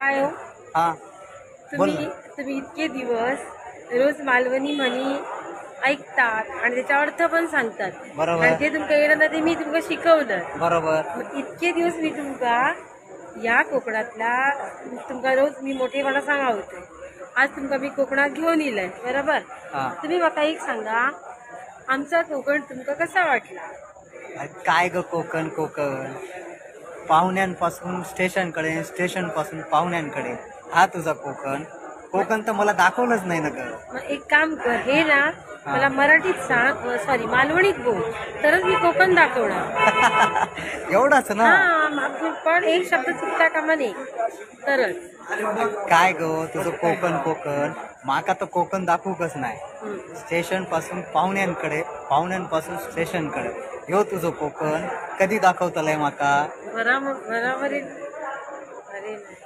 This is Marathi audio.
काय हो? हा बोल तुम्ही ना. तुम्ही इतके दिवस रोज मालवणी म्हणी ऐकतात आणि त्याचा अर्थ पण सांगतात. बरोबर. आणि ते तुमका येणार नाही ते मी तुमका शिकवलं. बरोबर. मग इतके दिवस मी तुमका या कोकणातला तुमका रोज मी मोठेपणा सांगा होते आज तुमका मी कोकणात घेऊन येलंय बरोबर? हा. तुम्ही मला एक सांगा आमचा कोकण तुमका कसा वाटला? अरे काय ग कोकण कोकण? पाहुण्यांपासून स्टेशनकडे स्टेशनपासून पाहुण्यांकडे. हा तुझा कोकण. कोकण तर मला दाखवलंच नाही ना ग. मग एक काम कर हे ना मला मराठीत सांग सॉरी मालवणीत बोल. तरच मी कोकण दाखवणार. एवढाच ना? हा पण एक शब्द चुकता कामा नये. तरच. काय ग तुझं कोकण कोकण. माका तर कोकण दाखवूकच नाही. हम्म. स्टेशनपासून पाहुण्यांकडे पाहुण्यांपासून स्टेशनकडे. ह्यो तुझं कोकण. कधी दाखवतलंय माका? बराबर बराबर आहे. अरे नाही